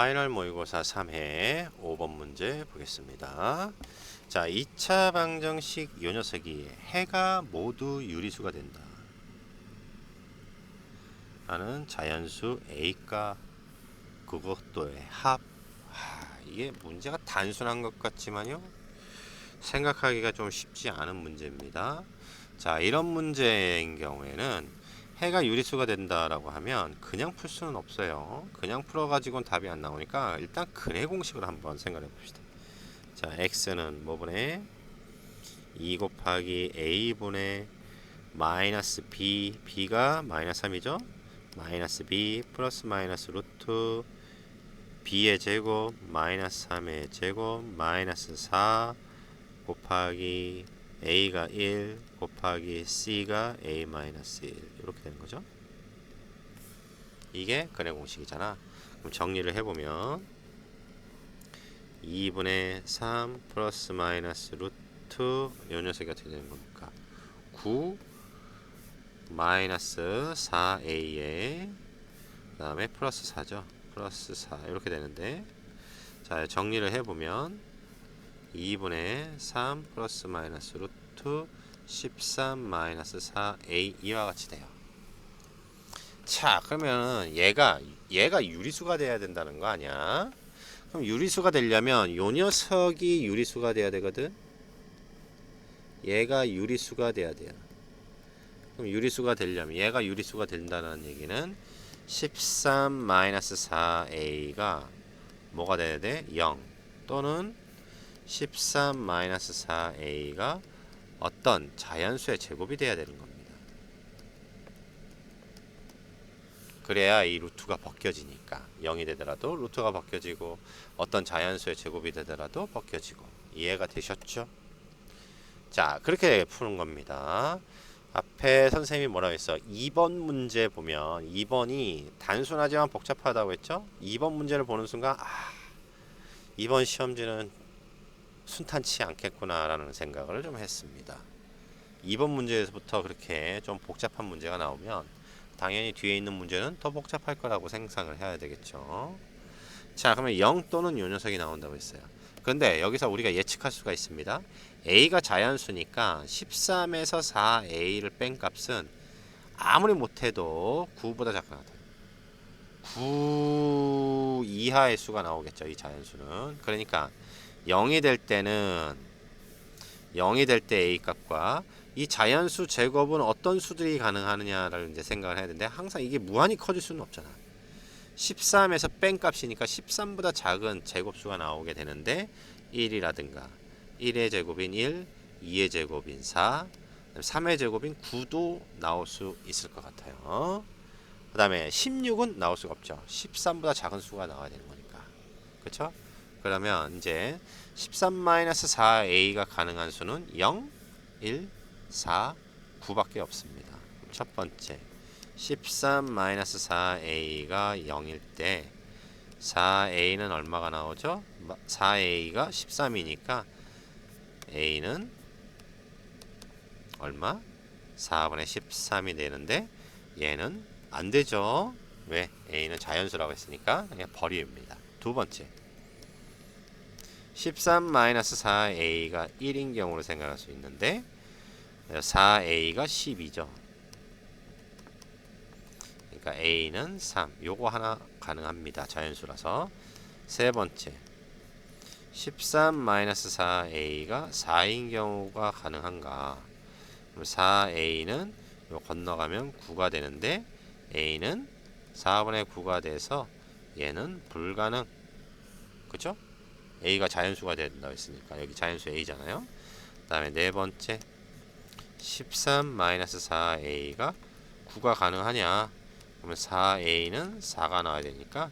파이널 모의고사 3회 5번 문제 보겠습니다. 자, 2차 방정식 요 녀석이 해가 모두 유리수가 된다. 하는 자연수 A가 그것도의 합. 하, 이게 문제가 단순한 것 같지만요. 생각하기가 좀 쉽지 않은 문제입니다. 자, 이런 문제인 경우에는 해가 유리수가 된다라고 하면 그냥 풀 수는 없어요. 그냥 풀어가지고는 답이 안 나오니까 일단 근해 공식을 한번 생각해 봅시다. 자, x는 뭐분의 2 곱하기 a분의 마이너스 b, b가 마이너스 3이죠? 마이너스 b 플러스 마이너스 루트 b의 제곱 마이너스 3의 제곱 마이너스 4 곱하기 a가 1 곱하기 c가 a 마이너스 1 이렇게 되는 거죠. 이게 근해 공식이잖아. 그럼 정리를 해보면 2분의 3 플러스 마이너스 루트 요 녀석이 어떻게 되는 겁니까? 9 마이너스 4a에 그 다음에 플러스 4죠. 플러스 4 이렇게 되는데 자 정리를 해보면 2분의 3 플러스 마이너스 루트 13 마이너스 4a 이와 같이 돼요. 자 그러면 얘가 얘가 유리수가 돼야 된다는 거 아니야? 그럼 유리수가 되려면 요 녀석이 유리수가 돼야 되거든. 얘가 유리수가 돼야 돼요. 그럼 유리수가 되려면 얘가 유리수가 된다는 얘기는 13 마이너스 4a가 뭐가 돼야 돼? 0 또는 13 마이너스 4a가 어떤 자연수의 제곱이 돼야 되는 겁니다. 그래야 이 루트가 벗겨지니까 0이 되더라도 루트가 벗겨지고 어떤 자연수의 제곱이 되더라도 벗겨지고 이해가 되셨죠? 자 그렇게 푸는 겁니다. 앞에 선생님이 뭐라고 했어? 2번 문제 보면 2번이 단순하지만 복잡하다고 했죠? 2번 문제를 보는 순간 아 2번 시험지는 순탄치 않겠구나라는 생각을 좀 했습니다. 2번 문제에서부터 그렇게 좀 복잡한 문제가 나오면 당연히 뒤에 있는 문제는 더 복잡할 거라고 생각을 해야 되겠죠. 자, 그러면 0 또는 요 녀석이 나온다고 했어요. 그런데 여기서 우리가 예측할 수가 있습니다. a가 자연수니까 13에서 4a를 뺀 값은 아무리 못해도 9보다 작거나 9 이하의 수가 나오겠죠. 이 자연수는. 그러니까 0이 될 때는 0이 될 때 a 값과 이 자연수 제곱은 어떤 수들이 가능하느냐를 이제 생각을 해야 되는데 항상 이게 무한히 커질 수는 없잖아. 13에서 뺀 값이니까 13보다 작은 제곱수가 나오게 되는데 1이라든가 1의 제곱인 1, 2의 제곱인 4, 3의 제곱인 9도 나올 수 있을 것 같아요. 그 다음에 16은 나올 수가 없죠. 13보다 작은 수가 나와야 되는 거니까. 그렇죠? 그러면 이제 13-4a가 가능한 수는 0, 1, 4, 9밖에 없습니다. 첫 번째 13-4a가 0일 때 4a는 얼마가 나오죠? 4a가 13이니까 a는 얼마? 4분의 13이 되는데 얘는 안 되죠. 왜? a는 자연수라고 했으니까 그냥 버립니다. 두 번째 13-4a가 1인 경우를 생각할 수 있는데 4a가 10이죠. 그러니까 a는 3. 요거 하나 가능합니다. 자연수라서. 세 번째. 13-4a가 4인 경우가 가능한가? 그럼 4a는 요 건너가면 9가 되는데 a는 4분의 9가 돼서 얘는 불가능. 그죠? a가 자연수가 된다고 했으니까 여기 자연수 a잖아요. 그 다음에 네 번째 13-4a가 9가 가능하냐? 그러면 4a는 4가 나와야 되니까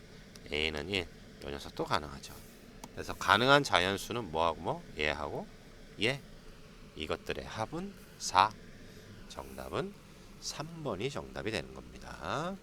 a는 1. 이 녀석도 가능하죠. 그래서 가능한 자연수는 뭐하고 뭐? 얘하고 얘. 이것들의 합은 4. 정답은 3번이 정답이 되는 겁니다.